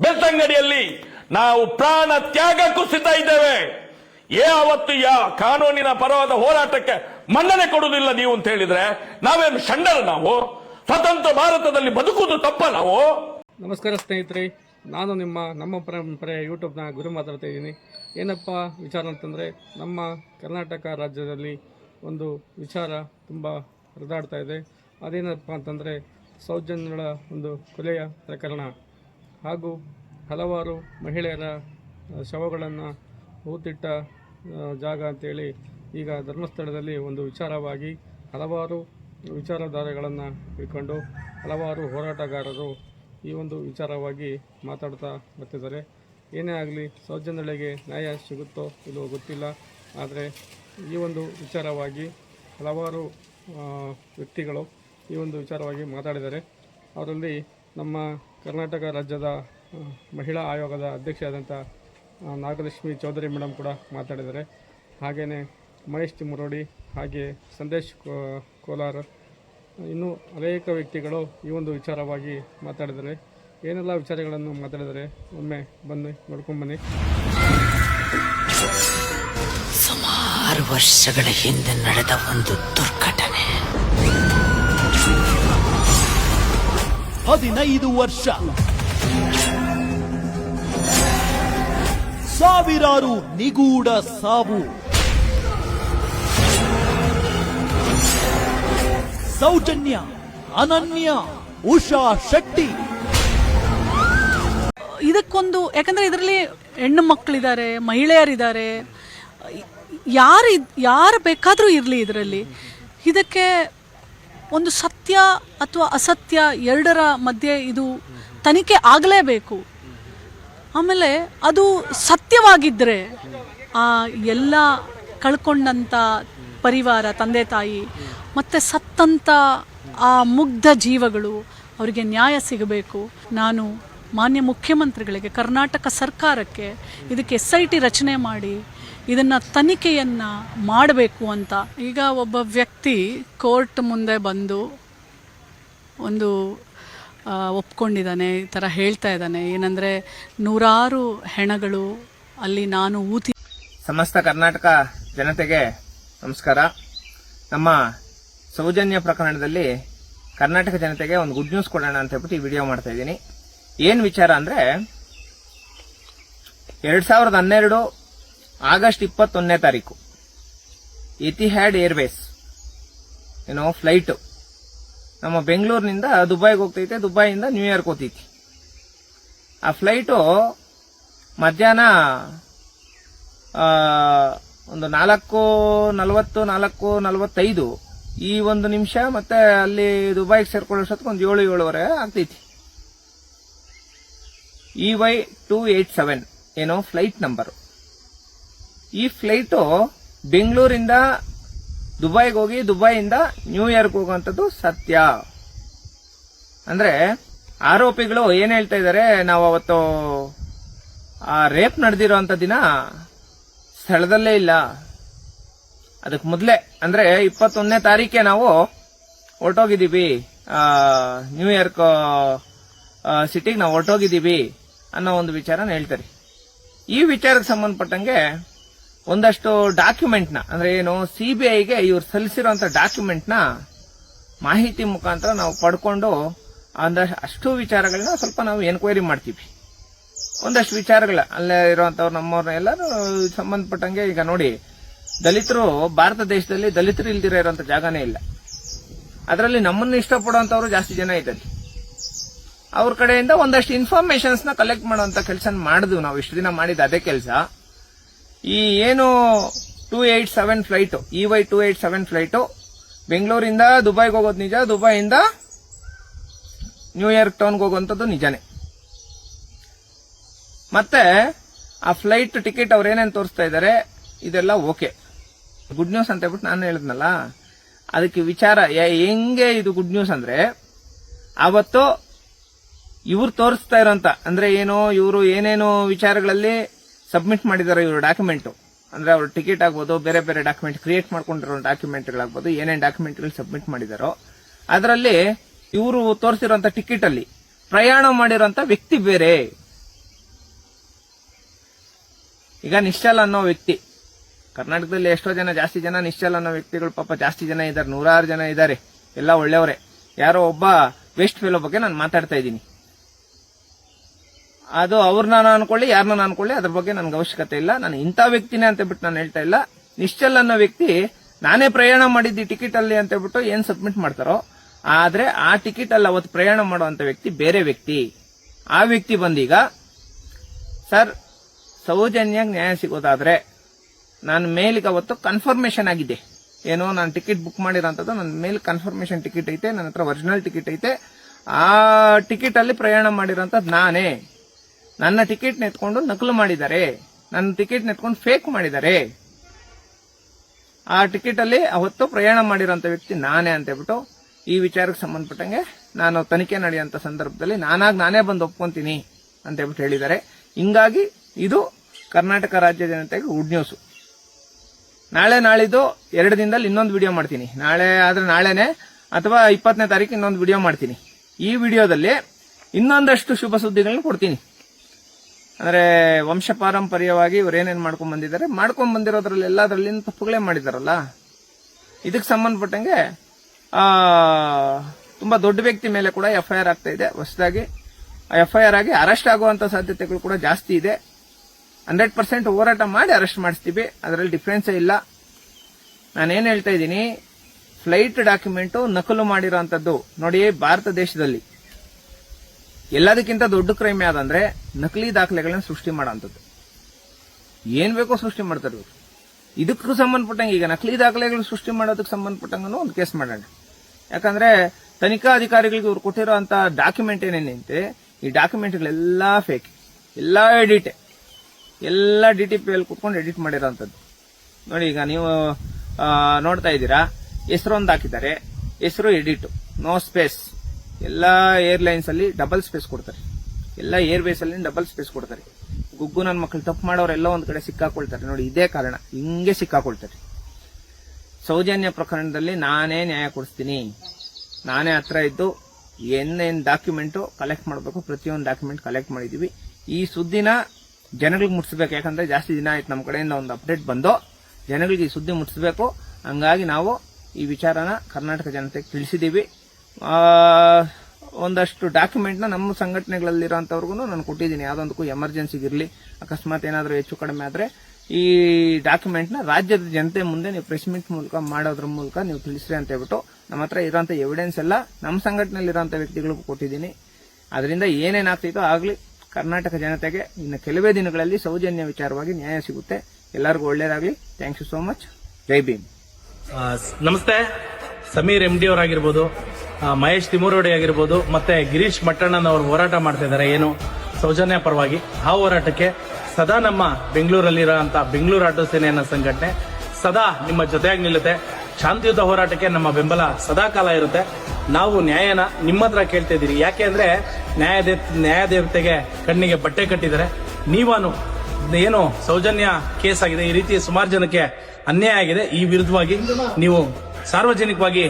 ಬೆಳ್ತಂಗಡಿಯಲ್ಲಿ ನಾವು ಪ್ರಾಣ ತ್ಯಾಗ ಸಿದ್ಧ ಇದ್ದೇವೆ. ಯಾವತ್ತು ಯಾ ಕಾನೂನಿನ ಪರವಾದ ಹೋರಾಟಕ್ಕೆ ಮನ್ನಣೆ ಕೊಡುವುದಿಲ್ಲ ನೀವು ಅಂತ ಹೇಳಿದ್ರೆ ನಾವೇನು ಷಂಡರ್ ನಾವು? ಸ್ವತಂತ್ರ ಭಾರತದಲ್ಲಿ ಬದುಕುವುದು ತಪ್ಪ ನಾವು? ನಮಸ್ಕಾರ ಸ್ನೇಹಿತರೆ, ನಾನು ನಿಮ್ಮ, ನಮ್ಮ ಪರಂಪರೆ ಯೂಟ್ಯೂಬ್ನ ಗುರು ಮಾತಾಡ್ತಾ ಇದ್ದೀನಿ. ಏನಪ್ಪ ವಿಚಾರ ಅಂತಂದರೆ, ನಮ್ಮ ಕರ್ನಾಟಕ ರಾಜ್ಯದಲ್ಲಿ ಒಂದು ವಿಚಾರ ತುಂಬ ಹರಿದಾಡ್ತಾ ಇದೆ. ಅದೇನಪ್ಪ ಅಂತಂದರೆ, ಸೌಜನ್ಯಗಳ ಒಂದು ಕೊಲೆಯ ಪ್ರಕರಣ. ಹಾಗೂ ಹಲವಾರು ಮಹಿಳೆಯರ ಶವಗಳನ್ನು ಹೂತಿಟ್ಟ ಜಾಗ ಅಂತೇಳಿ ಈಗ ಧರ್ಮಸ್ಥಳದಲ್ಲಿ ಒಂದು ವಿಚಾರವಾಗಿ ಹಲವಾರು ವಿಚಾರಧಾರೆಗಳನ್ನು ಇಟ್ಕೊಂಡು ಹಲವಾರು ಹೋರಾಟಗಾರರು ಈ ಒಂದು ವಿಚಾರವಾಗಿ ಮಾತಾಡ್ತಾ ಬರ್ತಿದ್ದಾರೆ. ಏನೇ ಆಗಲಿ ಸೌಜನ್ಯಗಳಿಗೆ ನ್ಯಾಯ ಸಿಗುತ್ತೋ ಇಲ್ಲೋ ಗೊತ್ತಿಲ್ಲ. ಆದರೆ ಈ ಒಂದು ವಿಚಾರವಾಗಿ ಹಲವಾರು ವ್ಯಕ್ತಿಗಳು ಈ ಒಂದು ವಿಚಾರವಾಗಿ ಮಾತಾಡಿದ್ದಾರೆ. ಅವರಲ್ಲಿ ನಮ್ಮ ಕರ್ನಾಟಕ ರಾಜ್ಯದ ಮಹಿಳಾ ಆಯೋಗದ ಅಧ್ಯಕ್ಷೆಯಾದಂಥ ನಾಗಲಕ್ಷ್ಮಿ ಚೌಧರಿ ಮೇಡಮ್ ಕೂಡ ಮಾತಾಡಿದ್ದಾರೆ. ಹಾಗೆಯೇ ಮಹೇಶ್ ತಿಮ್ಮರೋಡಿ ಹಾಗೆ ಸಂದೇಶ್ ಕೋಲಾರ ಕೋಲಾರ್, ಇನ್ನೂ ಅನೇಕ ವ್ಯಕ್ತಿಗಳು ಈ ಒಂದು ವಿಚಾರವಾಗಿ ಮಾತಾಡಿದ್ದಾರೆ. ಏನೆಲ್ಲ ವಿಚಾರಗಳನ್ನು ಮಾತಾಡಿದರೆ ಒಮ್ಮೆ ಬನ್ನಿ ನೋಡ್ಕೊಂಬನ್ನಿ ಸುಮಾರು ವರ್ಷಗಳ ಹಿಂದೆ ನಡೆದ ಒಂದು ದುರ್ಘಟನೆ. ಹದಿನೈದು ವರ್ಷ. ಸಾವಿರಾರು ನಿಗೂಢ ಸಾವು. ಸೌಜನ್ಯ, ಅನನ್ಯ, ಉಷಾ ಶೆಟ್ಟಿ. ಇದಕ್ಕೊಂದು, ಯಾಕಂದ್ರೆ ಇದರಲ್ಲಿ ಹೆಣ್ಣು ಮಕ್ಕಳಿದ್ದಾರೆ ಮಹಿಳೆಯರಿದ್ದಾರೆ. ಯಾರು ಯಾರು ಬೇಕಾದರೂ ಇರಲಿ ಇದರಲ್ಲಿ. ಇದಕ್ಕೆ ಒಂದು ಸತ್ಯ ಅಥವಾ ಅಸತ್ಯ ಎರಡರ ಮಧ್ಯೆ ಇದು ತನಿಖೆ ಆಗಲೇಬೇಕು. ಆಮೇಲೆ ಅದು ಸತ್ಯವಾಗಿದ್ದರೆ ಆ ಎಲ್ಲ ಕಳ್ಕೊಂಡಂಥ ಪರಿವಾರ, ತಂದೆ, ತಾಯಿ, ಮತ್ತು ಸತ್ತಂಥ ಆ ಮುಗ್ಧ ಜೀವಗಳು ಅವರಿಗೆ ನ್ಯಾಯ ಸಿಗಬೇಕು. ನಾನು ಮಾನ್ಯ ಮುಖ್ಯಮಂತ್ರಿಗಳಿಗೆ, ಕರ್ನಾಟಕ ಸರ್ಕಾರಕ್ಕೆ ಇದಕ್ಕೆ ಎಸ್ ಐ ಟಿ ರಚನೆ ಮಾಡಿ ಇದನ್ನು ತನಿಖೆಯನ್ನು ಮಾಡಬೇಕು ಅಂತ. ಈಗ ಒಬ್ಬ ವ್ಯಕ್ತಿ ಕೋರ್ಟ್ ಮುಂದೆ ಬಂದು ಒಂದು ಒಪ್ಕೊಂಡಿದ್ದಾನೆ, ಈ ಥರ ಹೇಳ್ತಾ ಇದ್ದಾನೆ. ಏನಂದರೆ, ನೂರಾರು ಹೆಣಗಳು ಅಲ್ಲಿ ನಾನು ಊತಿ ಸಮಸ್ತ ಕರ್ನಾಟಕ ಜನತೆಗೆ ನಮಸ್ಕಾರ. ನಮ್ಮ ಸೌಜನ್ಯ ಪ್ರಕರಣದಲ್ಲಿ ಕರ್ನಾಟಕ ಜನತೆಗೆ ಒಂದು ಗುಡ್ ನ್ಯೂಸ್ ಕೊಡೋಣ ಅಂತ ಹೇಳ್ಬಿಟ್ಟು ಈ ವಿಡಿಯೋ ಮಾಡ್ತಾ ಇದ್ದೀನಿ. ಏನು ವಿಚಾರ ಅಂದರೆ, ಎರಡು ಸಾವಿರದ ಹನ್ನೆರಡು ಆಗಸ್ಟ್ ಇಪ್ಪತ್ತೊಂದನೇ ತಾರೀಕು ಇತಿಹ್ಯಾಡ್ ಏರ್ವೇಸ್ ಏನೋ ಫ್ಲೈಟ್ ನಮ್ಮ ಬೆಂಗಳೂರಿನಿಂದ ದುಬೈಗೆ ಹೋಗ್ತೈತೆ, ದುಬೈಯಿಂದ ನ್ಯೂಯಾರ್ಕ್ ಹೋಗ್ತೈತಿ. ಆ ಫ್ಲೈಟು ಮಧ್ಯಾಹ್ನ ಒಂದು ನಾಲ್ಕು ನಲವತ್ತು, ನಾಲ್ಕು ನಲವತ್ತೈದು ಈ ಒಂದು ನಿಮಿಷ ಮತ್ತೆ ಅಲ್ಲಿ ದುಬೈಗೆ ಸೇರ್ಕೊಳ್ಳೋಷ್ಟೊತ್ತಿಗೆ ಒಂದು ಏಳು, ಏಳುವರೆ ಆಗ್ತೈತಿ. E Y two eight seven ಏನೋ ಫ್ಲೈಟ್ ನಂಬರು ಈ ಫ್ಲೈಟು ಬೆಂಗಳೂರಿಂದ ದುಬೈಗೆ ಹೋಗಿ ದುಬೈಯಿಂದ ನ್ಯೂಯಾರ್ಕ್ ಹೋಗುವಂಥದ್ದು ಸತ್ಯ. ಅಂದ್ರೆ ಆರೋಪಿಗಳು ಏನ್ ಹೇಳ್ತಾ ಇದ್ದಾರೆ, ನಾವು ಅವತ್ತು ಆ ರೇಪ್ ನಡೆದಿರೋಂಥ ದಿನ ಸ್ಥಳದಲ್ಲೇ ಇಲ್ಲ. ಅದಕ್ಕೆ ಮೊದಲೇ, ಅಂದ್ರೆ ಇಪ್ಪತ್ತೊಂದನೇ ತಾರೀಕೆ ನಾವು ಹೊರಟೋಗಿದ್ದೀವಿ. ನ್ಯೂಯಾರ್ಕ್ ಸಿಟಿಗೆ ನಾವು ಹೊರಟೋಗಿದ್ದೀವಿ ಅನ್ನೋ ಒಂದು ವಿಚಾರನ ಹೇಳ್ತಾರೆ. ಈ ವಿಚಾರಕ್ಕೆ ಸಂಬಂಧಪಟ್ಟಂಗೆ ಒಂದಷ್ಟು ಡಾಕ್ಯುಮೆಂಟ್ನ ಅಂದ್ರೆ ಏನು ಸಿಬಿಐಗೆ ಇವ್ರು ಸಲ್ಲಿಸಿರುವಂತ ಡಾಕ್ಯುಮೆಂಟ್ನ ಮಾಹಿತಿ ಮುಖಾಂತರ ನಾವು ಪಡ್ಕೊಂಡು ಒಂದಷ್ಟು ಅಷ್ಟು ವಿಚಾರಗಳನ್ನ ಸ್ವಲ್ಪ ನಾವು ಎನ್ಕ್ವೈರಿ ಮಾಡ್ತೀವಿ. ಒಂದಷ್ಟು ವಿಚಾರಗಳ, ಅಲ್ಲೇ ಇರುವಂತವ್ರು ನಮ್ಮವ್ರನ್ನ ಎಲ್ಲರೂ ಸಂಬಂಧಪಟ್ಟಂಗೆ ಈಗ ನೋಡಿ, ದಲಿತರು ಭಾರತ ದೇಶದಲ್ಲಿ ದಲಿತರು ಇಲ್ದಿರೋ ಇರುವಂತ ಜಾಗನೇ ಇಲ್ಲ. ಅದರಲ್ಲಿ ನಮ್ಮನ್ನು ಇಷ್ಟಪಡುವಂತವ್ರು ಜಾಸ್ತಿ ಜನ ಇದ್ದಾರೆ. ಅವ್ರ ಕಡೆಯಿಂದ ಒಂದಷ್ಟು ಇನ್ಫಾರ್ಮೇಶನ್ಸ್ನ ಕಲೆಕ್ಟ್ ಮಾಡುವಂತ ಕೆಲಸ ಮಾಡಿದ್ವು ನಾವು ಇಷ್ಟು ದಿನ ಮಾಡಿದ ಅದೇ ಕೆಲಸ. ಈ ಏನು two eight seven flight E Y two eight seven flight ಬೆಂಗಳೂರಿಂದ ದುಬೈಗೆ ಹೋಗೋದು ನಿಜ, ದುಬೈಯಿಂದ ನ್ಯೂಯಾರ್ಕ್ ಟೌನ್ಗೆ ಹೋಗುವಂಥದ್ದು ನಿಜಾನೇ. ಮತ್ತೆ ಆ ಫ್ಲೈಟ್ ಟಿಕೆಟ್ ಅವ್ರು ಏನೇನು ತೋರಿಸ್ತಾ ಇದ್ದಾರೆ ಇದೆಲ್ಲ ಓಕೆ. ಗುಡ್ ನ್ಯೂಸ್ ಅಂತ ಹೇಳ್ಬಿಟ್ಟು ನಾನು ಹೇಳಿದ್ನಲ್ಲ, ಅದಕ್ಕೆ ವಿಚಾರ ಹೆಂಗೆ ಇದು ಗುಡ್ ನ್ಯೂಸ್ ಅಂದ್ರೆ, ಅವತ್ತು ಇವ್ರು ತೋರಿಸ್ತಾ ಇರೋಂತ ಅಂದ್ರೆ ಏನು ಇವರು ಏನೇನು ವಿಚಾರಗಳಲ್ಲಿ ಸಬ್ಮಿಟ್ ಮಾಡಿದ್ದಾರೆ ಇವರು ಡಾಕ್ಯುಮೆಂಟು ಅಂದ್ರೆ ಅವರು ಟಿಕೆಟ್ ಆಗ್ಬೋದು, ಬೇರೆ ಬೇರೆ ಡಾಕ್ಯುಮೆಂಟ್ ಕ್ರಿಯೇಟ್ ಮಾಡ್ಕೊಂಡಿರೋ ಡಾಕ್ಯುಮೆಂಟ್ಗಳಾಗ್ಬೋದು ಏನೇನು ಡಾಕ್ಯುಮೆಂಟ್ಗಳು ಸಬ್ಮಿಟ್ ಮಾಡಿದಾರೋ, ಅದರಲ್ಲಿ ಇವರು ಟಿಕೆಟ್ ಅಲ್ಲಿ ಪ್ರಯಾಣ ಮಾಡಿರುವಂತ ವ್ಯಕ್ತಿ ಬೇರೆ. ಈಗ ನಿಶ್ಚಲ್ ಅನ್ನೋ ವ್ಯಕ್ತಿ, ಕರ್ನಾಟಕದಲ್ಲಿ ಎಷ್ಟೋ ಜನ, ಜಾಸ್ತಿ ಜನ ನಿಶ್ಚಲ್ ಅನ್ನೋ ವ್ಯಕ್ತಿಗಳು ಪಾಪ ಜಾಸ್ತಿ ಜನ ಇದ್ದಾರೆ, ನೂರಾರು ಜನ ಇದ್ದಾರೆ, ಎಲ್ಲ ಒಳ್ಳೆಯವರೇ. ಯಾರೋ ಒಬ್ಬ ವೆಸ್ಟ್ ಫೆಲೋ ಬಗ್ಗೆ ನಾನು ಮಾತಾಡ್ತಾ ಇದ್ದೀನಿ. ಅದು ಅವ್ರನ್ನ ನಾನು ಅನ್ಕೊಳ್ಳಿ ಯಾರನ್ನ ನಾನು ಅನ್ಕೊಳ್ಳಿ, ಅದ್ರ ಬಗ್ಗೆ ನನ್ಗೆ ಅವಶ್ಯಕತೆ ಇಲ್ಲ. ನಾನು ಇಂಥ ವ್ಯಕ್ತಿನೇ ಅಂತ ಬಿಟ್ಟು ನಾನು ಹೇಳ್ತಾ ಇಲ್ಲ. ನಿಶ್ಚಲ್ ಅನ್ನೋ ವ್ಯಕ್ತಿ ನಾನೇ ಪ್ರಯಾಣ ಮಾಡಿದ್ದು ಟಿಕೆಟ್ ಅಲ್ಲಿ ಅಂತ ಹೇಳ್ಬಿಟ್ಟು ಏನ್ ಸಬ್ಮಿಟ್ ಮಾಡ್ತಾರೋ, ಆದ್ರೆ ಆ ಟಿಕೆಟ್ ಅಲ್ಲಿ ಅವತ್ತು ಪ್ರಯಾಣ ಮಾಡುವಂತ ವ್ಯಕ್ತಿ ಬೇರೆ ವ್ಯಕ್ತಿ. ಆ ವ್ಯಕ್ತಿ ಬಂದೀಗ, ಸರ್ ಸೌಜನ್ಯ ನ್ಯಾಯ ಸಿಗೋದಾದ್ರೆ ನಾನು ಮೇಲಿಗೆ ಅವತ್ತು ಕನ್ಫರ್ಮೇಶನ್ ಆಗಿದೆ. ಏನೋ ನಾನು ಟಿಕೆಟ್ ಬುಕ್ ಮಾಡಿರೋಂಥದ್ದು, ನನ್ನ ಮೇಲೆ ಕನ್ಫರ್ಮೇಶನ್ ಟಿಕೆಟ್ ಐತೆ, ನನ್ನ ಹತ್ರ ಒರಿಜಿನಲ್ ಟಿಕೆಟ್ ಐತೆ. ಆ ಟಿಕೆಟ್ ಅಲ್ಲಿ ಪ್ರಯಾಣ ಮಾಡಿರೋಂಥದ್ದು ನಾನೇ. ನನ್ನ ಟಿಕೆಟ್ ನೆತ್ಕೊಂಡು ನಕಲು ಮಾಡಿದ್ದಾರೆ. ನನ್ನ ಟಿಕೆಟ್ ನೆತ್ಕೊಂಡು ಫೇಕ್ ಮಾಡಿದ್ದಾರೆ. ಆ ಟಿಕೆಟ್ ಅಲ್ಲಿ ಅವತ್ತು ಪ್ರಯಾಣ ಮಾಡಿರೋಂಥ ವ್ಯಕ್ತಿ ನಾನೇ ಅಂತ ಹೇಳ್ಬಿಟ್ಟು ಈ ವಿಚಾರಕ್ಕೆ ಸಂಬಂಧಪಟ್ಟಂಗೆ ನಾನು ತನಿಖೆ ನಡೆಯುವಂತ ಸಂದರ್ಭದಲ್ಲಿ ನಾನಾಗಿ ನಾನೇ ಬಂದು ಒಪ್ಕೊಂತೀನಿ ಅಂತ ಹೇಳ್ಬಿಟ್ಟು ಹೇಳಿದ್ದಾರೆ. ಹಿಂಗಾಗಿ ಇದು ಕರ್ನಾಟಕ ರಾಜ್ಯ ಜನತೆಗೆ ಗುಡ್ ನ್ಯೂಸ್ ನಾಳೆ ನಾಳಿದ್ದು ಎರಡು ದಿನದಲ್ಲಿ ಇನ್ನೊಂದು ವಿಡಿಯೋ ಮಾಡ್ತೀನಿ. ನಾಳೆ ಆದ್ರೆ ನಾಳೆನೆ ಅಥವಾ ಇಪ್ಪತ್ತನೇ ತಾರೀಕು ಇನ್ನೊಂದು ವಿಡಿಯೋ ಮಾಡ್ತೀನಿ. ಈ ವಿಡಿಯೋದಲ್ಲಿ ಇನ್ನೊಂದಷ್ಟು ಶುಭ ಸುದ್ದಿಗಳನ್ನ ಕೊಡ್ತೀನಿ. ಅಂದ್ರೆ ವಂಶ ಪಾರಂಪರ್ಯವಾಗಿ ಇವ್ರು ಏನೇನು ಮಾಡ್ಕೊಂಡ್ ಬಂದಿದ್ದಾರೆ? ಮಾಡ್ಕೊಂಡ್ ಬಂದಿರೋದ್ರಲ್ಲಿ ಎಲ್ಲದರಲ್ಲಿ ತಪ್ಪುಗಳೇ ಮಾಡಿದಾರಲ್ಲ? ಇದಕ್ಕೆ ಸಂಬಂಧಪಟ್ಟಂಗೆ, ಆ, ತುಂಬಾ ದೊಡ್ಡ ವ್ಯಕ್ತಿ ಮೇಲೆ ಕೂಡ ಎಫ್ಐಆರ್ ಆಗ್ತಾ ಇದೆ. ಹೊಸದಾಗಿ ಎಫ್ ಐ ಆರ್ ಆಗಿ ಅರೆಸ್ಟ್ ಆಗುವಂತ ಸಾಧ್ಯತೆಗಳು ಕೂಡ ಜಾಸ್ತಿ ಇದೆ. ಹಂಡ್ರೆಡ್ ಪರ್ಸೆಂಟ್ ಹೋರಾಟ ಮಾಡಿ ಅರೆಸ್ಟ್ ಮಾಡಿಸ್ತೀವಿ. ಅದರಲ್ಲಿ ಡಿಫ್ರೆನ್ಸೇ ಇಲ್ಲ. ನಾನೇನ್ ಹೇಳ್ತಾ ಇದ್ದೀನಿ, ಫ್ಲೈಟ್ ಡಾಕ್ಯುಮೆಂಟ್ ನಕಲು ಮಾಡಿರೋಂಥದ್ದು. ನೋಡಿ ಭಾರತ ದೇಶದಲ್ಲಿ. ಎಲ್ಲದಕ್ಕಿಂತ ದೊಡ್ಡ ಕ್ರೈಮ್ ಯಾವ್ದಂದ್ರೆ ನಕಲಿ ದಾಖಲೆಗಳನ್ನ ಸೃಷ್ಟಿ ಮಾಡೋಂಥದ್ದು ಏನ್ ಬೇಕೋ ಸೃಷ್ಟಿ ಮಾಡ್ತಾರೆ ಇದಕ್ಕೂ ಸಂಬಂಧಪಟ್ಟಂಗೆ ಈಗ ನಕಲಿ ದಾಖಲೆಗಳು ಸೃಷ್ಟಿ ಮಾಡೋದಕ್ಕೆ ಸಂಬಂಧಪಟ್ಟಂಗೂ ಒಂದು ಕೇಸ್ ಮಾಡೋಣ. ಯಾಕಂದ್ರೆ ತನಿಖಾ ಅಧಿಕಾರಿಗಳಿಗೆ ಇವ್ರು ಕೊಟ್ಟಿರೋ ಅಂತ ಡಾಕ್ಯುಮೆಂಟ್ ಏನೇನೈತೆ ಈ ಡಾಕ್ಯುಮೆಂಟ್ಗಳೆಲ್ಲ ಫೇಕ್ ಎಲ್ಲ ಎಡಿಟ್ ಎಲ್ಲ ಡಿ ಟಿ ಪಿ ಅಲ್ಲಿ ಕುತ್ಕೊಂಡು ಎಡಿಟ್ ಮಾಡಿರೋಂಥದ್ದು ನೋಡಿ ಈಗ ನೀವು ನೋಡ್ತಾ ಇದ್ದೀರಾ, ಹೆಸರು ಒಂದು ಹಾಕಿದ್ದಾರೆ. ಹೆಸರು ಎಡಿಟ್ ನೋ ಸ್ಪೇಸ್ ಎಲ್ಲ ಏರ್ಲೈನ್ಸ್ ಅಲ್ಲಿ ಡಬಲ್ ಸ್ಪೇಸ್ ಕೊಡ್ತಾರೆ. ಎಲ್ಲ ಏರ್ವೇಸ್ ಅಲ್ಲಿ ಡಬಲ್ ಸ್ಪೇಸ್ ಕೊಡ್ತಾರೆ. ಗುಗ್ಗು ನನ್ನ ಮಕ್ಕಳು ತಪ್ಪು ಮಾಡೋರೆಲ್ಲ ಒಂದು ಕಡೆ ಸಿಕ್ಕಾಕೊಳ್ತಾರೆ. ನೋಡಿ ಇದೇ ಕಾರಣ. ಹಿಂಗೆ ಸಿಕ್ಕಾಕೊಳ್ತಾರೆ. ಸೌಜನ್ಯ ಪ್ರಕರಣದಲ್ಲಿ ನಾನೇ ನ್ಯಾಯ ಕೊಡಿಸ್ತೀನಿ. ನಾನೇ ಹತ್ರ ಇದ್ದು ಏನೇನು ಡಾಕ್ಯುಮೆಂಟು ಕಲೆಕ್ಟ್ ಮಾಡಬೇಕು ಪ್ರತಿಯೊಂದು ಡಾಕ್ಯುಮೆಂಟ್ ಕಲೆಕ್ಟ್ ಮಾಡಿದೀವಿ. ಈ ಸುದ್ದಿನ ಜನಗಳಿಗೆ ಮುಟ್ಸ್ಬೇಕು. ಯಾಕಂದ್ರೆ ಜಾಸ್ತಿ ದಿನ ಆಯ್ತು ನಮ್ಮ ಕಡೆಯಿಂದ ಒಂದು ಅಪ್ಡೇಟ್ ಬಂದು ಜನಗಳಿಗೆ ಈ ಸುದ್ದಿ ಮುಟ್ಸ್ಬೇಕು. ಹಂಗಾಗಿ ನಾವು ಈ ವಿಚಾರನ ಕರ್ನಾಟಕ ಜನತೆಗೆ ತಿಳಿಸಿದೀವಿ. ಆ, ಒಂದಷ್ಟು ಡಾಕ್ಯುಮೆಂಟ್ನ ನಮ್ಮ ಸಂಘಟನೆಗಳಲ್ಲಿರೋಂಥವ್ರಿಗೂ ನಾನು ಕೊಟ್ಟಿದ್ದೀನಿ. ಯಾವುದೊಂದಕ್ಕೂ ಎಮರ್ಜೆನ್ಸಿಗಿರಲಿ, ಅಕಸ್ಮಾತ್ ಏನಾದರೂ ಹೆಚ್ಚು ಕಡಿಮೆ ಆದರೆ ಈ ಡಾಕ್ಯುಮೆಂಟ್ನ ರಾಜ್ಯದ ಜನತೆ ಮುಂದೆ ನೀವು ಪ್ರೆಸ್ ಮೀಟ್ ಮೂಲಕ ಮಾಡೋದ್ರ ಮೂಲಕ ನೀವು ತಿಳಿಸ್ರಿ ಅಂತ ಹೇಳ್ಬಿಟ್ಟು ನಮ್ಮ ಹತ್ರ ಇರೋಂಥ ಎವಿಡೆನ್ಸ್ ಎಲ್ಲ ನಮ್ಮ ಸಂಘಟನೆಯಲ್ಲಿರೋಂಥ ವ್ಯಕ್ತಿಗಳಿಗೂ ಕೊಟ್ಟಿದ್ದೀನಿ. ಅದರಿಂದ ಏನೇನಾಗ್ತಿತ್ತೋ ಆಗಲಿ, ಕರ್ನಾಟಕ ಜನತೆಗೆ ಇನ್ನು ಕೆಲವೇ ದಿನಗಳಲ್ಲಿ ಸೌಜನ್ಯ ವಿಚಾರವಾಗಿ ನ್ಯಾಯ ಸಿಗುತ್ತೆ. ಎಲ್ಲರಿಗೂ ಒಳ್ಳೇದಾಗಲಿ. Thank you so much Jai Bhim ನಮಸ್ತೆ. ಸಮೀರ್ ಎಂ ಡಿ ಅವರಾಗಿರ್ಬೋದು. ಮಹೇಶ್ ತಿಮೂರೋಡಿ ಆಗಿರ್ಬೋದು, ಮತ್ತೆ ಗಿರೀಶ್ ಮಟ್ಟಣ್ಣನವರು ಹೋರಾಟ ಮಾಡ್ತಾ ಇದ್ದಾರೆ. ಏನು ಸೌಜನ್ಯ ಪರವಾಗಿ ಆ ಹೋರಾಟಕ್ಕೆ ಸದಾ ನಮ್ಮ ಬೆಂಗಳೂರಲ್ಲಿರುವಂತ ಬೆಂಗಳೂರು ಆಟೋ ಸೇನೆ ಸಂಘಟನೆ ಸದಾ ನಿಮ್ಮ ಜೊತೆಯಾಗಿ ನಿಲ್ಲುತ್ತೆ. ಶಾಂತಿಯುತ ಹೋರಾಟಕ್ಕೆ ನಮ್ಮ ಬೆಂಬಲ ಸದಾ ಕಾಲ ಇರುತ್ತೆ. ನಾವು ನ್ಯಾಯನ ನಿಮ್ಮ ಹತ್ರ ಕೇಳ್ತಾ ಇದ್ದೀರಿ. ಯಾಕೆ ಅಂದ್ರೆ ನ್ಯಾಯದೇ ನ್ಯಾಯದೇವತೆಗೆ ಕಣ್ಣಿಗೆ ಬಟ್ಟೆ ಕಟ್ಟಿದ್ದಾರೆ. ನೀವನು ಏನು ಸೌಜನ್ಯ ಕೇಸ್ ಆಗಿದೆ. ಈ ರೀತಿ ಸುಮಾರು ಜನಕ್ಕೆ ಅನ್ಯಾಯ ಆಗಿದೆ. ಈ ವಿರುದ್ಧವಾಗಿ ನೀವು ಸಾರ್ವಜನಿಕವಾಗಿ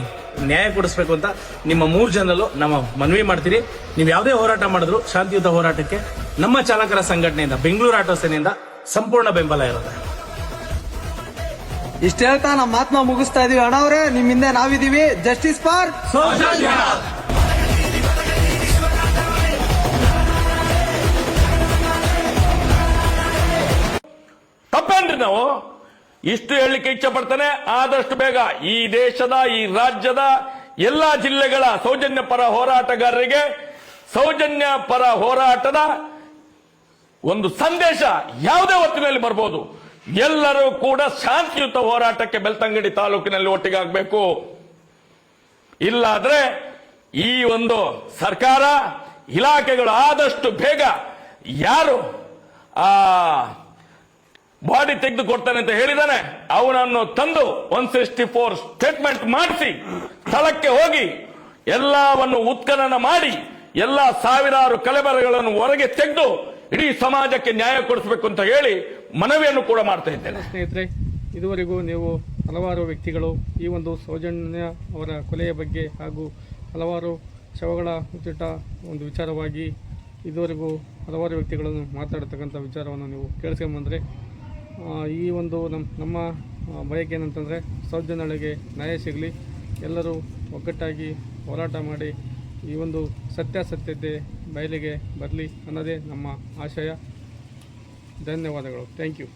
ನ್ಯಾಯ ಕೊಡಿಸ್ಬೇಕು ಅಂತ ನಿಮ್ಮ ಮೂರು ಜನರಲ್ಲೂ ನಮ್ಮ ಮನವಿ ಮಾಡ್ತೀರಿ ನೀವು ಯಾವುದೇ ಹೋರಾಟ ಮಾಡಿದ್ರು ಶಾಂತಿಯುತ ಹೋರಾಟಕ್ಕೆ ನಮ್ಮ ಚಾಲಕರ ಸಂಘಟನೆಯಿಂದ ಬೆಂಗಳೂರು ಆಟೋ ಸೇನೆಯಿಂದ ಸಂಪೂರ್ಣ ಬೆಂಬಲ ಇರುತ್ತೆ. ಇಷ್ಟ ಹೇಳ್ತಾ ನಮ್ಮ ಮಾತನ್ನ ಮುಗಿಸ್ತಾ ಇದೀವಿ. ಅಣ್ಣವ್ರೆ ನಿಮ್ ಹಿಂದೆ ನಾವಿದೀವಿ. ಜಸ್ಟಿಸ್ ಫಾರ್ ತಪ್ಪೇನ್ರಿ ನಾವು? ಇಷ್ಟು ಹೇಳಲಿಕ್ಕೆ ಇಚ್ಛೆ ಪಡ್ತಾನೆ. ಆದಷ್ಟು ಬೇಗ ಈ ದೇಶದ, ಈ ರಾಜ್ಯದ ಎಲ್ಲಾ ಜಿಲ್ಲೆಗಳ ಸೌಜನ್ಯ ಪರ ಹೋರಾಟಗಾರರಿಗೆ ಸೌಜನ್ಯ ಪರ ಹೋರಾಟದ ಒಂದು ಸಂದೇಶ ಯಾವುದೇ ಹೊತ್ತಿನಲ್ಲಿ ಬರ್ಬೋದು. ಎಲ್ಲರೂ ಕೂಡ ಶಾಂತಿಯುತ ಹೋರಾಟಕ್ಕೆ ಬೆಳ್ತಂಗಡಿ ತಾಲೂಕಿನಲ್ಲಿ ಒಟ್ಟಿಗಾಗಬೇಕು. ಇಲ್ಲಾದ್ರೆ ಈ ಒಂದು ಸರ್ಕಾರ ಇಲಾಖೆಗಳು ಆದಷ್ಟು ಬೇಗ ಯಾರು ಆ ಬಾಡಿ ತೆಗೆದು ಕೊಡ್ತಾನೆ ಅಂತ ಹೇಳಿದಾನೆ. ಅವನನ್ನು ತಂದು ಒನ್ ಸಿಕ್ಸ್ಟಿ ಫೋರ್ ಸ್ಟೇಟ್ಮೆಂಟ್ ಮಾಡಿಸಿ, ಸ್ಥಳಕ್ಕೆ ಹೋಗಿ, ಎಲ್ಲವನ್ನು ಉತ್ಖನನ ಮಾಡಿ, ಎಲ್ಲ ಸಾವಿರಾರು ಕಲೆಬರಗಳನ್ನು ಹೊರಗೆ ತೆಗೆದು ಇಡೀ ಸಮಾಜಕ್ಕೆ ನ್ಯಾಯ ಕೊಡಿಸಬೇಕು ಅಂತ ಹೇಳಿ ಮನವಿಯನ್ನು ಕೂಡ ಮಾಡ್ತಾ ಇದ್ದೇನೆ. ಸ್ನೇಹಿತರೆ, ಇದುವರೆಗೂ ನೀವು ಹಲವಾರು ವ್ಯಕ್ತಿಗಳು ಈ ಒಂದು ಸೌಜನ್ಯ ಅವರ ಕೊಲೆಯ ಬಗ್ಗೆ ಹಾಗೂ ಹಲವಾರು ಶವಗಳ ಉಚಿಟ ಒಂದು ವಿಚಾರವಾಗಿ ಇದುವರೆಗೂ ಹಲವಾರು ವ್ಯಕ್ತಿಗಳನ್ನು ಮಾತಾಡತಕ್ಕಂಥ ವಿಚಾರವನ್ನು ನೀವು ಕೇಳಿಸ್ಕೊಂಬಂದರೆ ಈ ಒಂದು ನಮ್ಮ ನಮ್ಮ ಬಯಕೆ ಏನಂತಂದರೆ ಸೌಜನ್ಯಗಳಿಗೆ ನ್ಯಾಯ ಸಿಗಲಿ. ಎಲ್ಲರೂ ಒಗ್ಗಟ್ಟಾಗಿ ಹೋರಾಟ ಮಾಡಿ ಈ ಒಂದು ಸತ್ಯಾಸತ್ಯತೆ ಬಯಲಿಗೆ ಬರಲಿ ಅನ್ನೋದೇ ನಮ್ಮ ಆಶಯ. ಧನ್ಯವಾದಗಳು. Thank you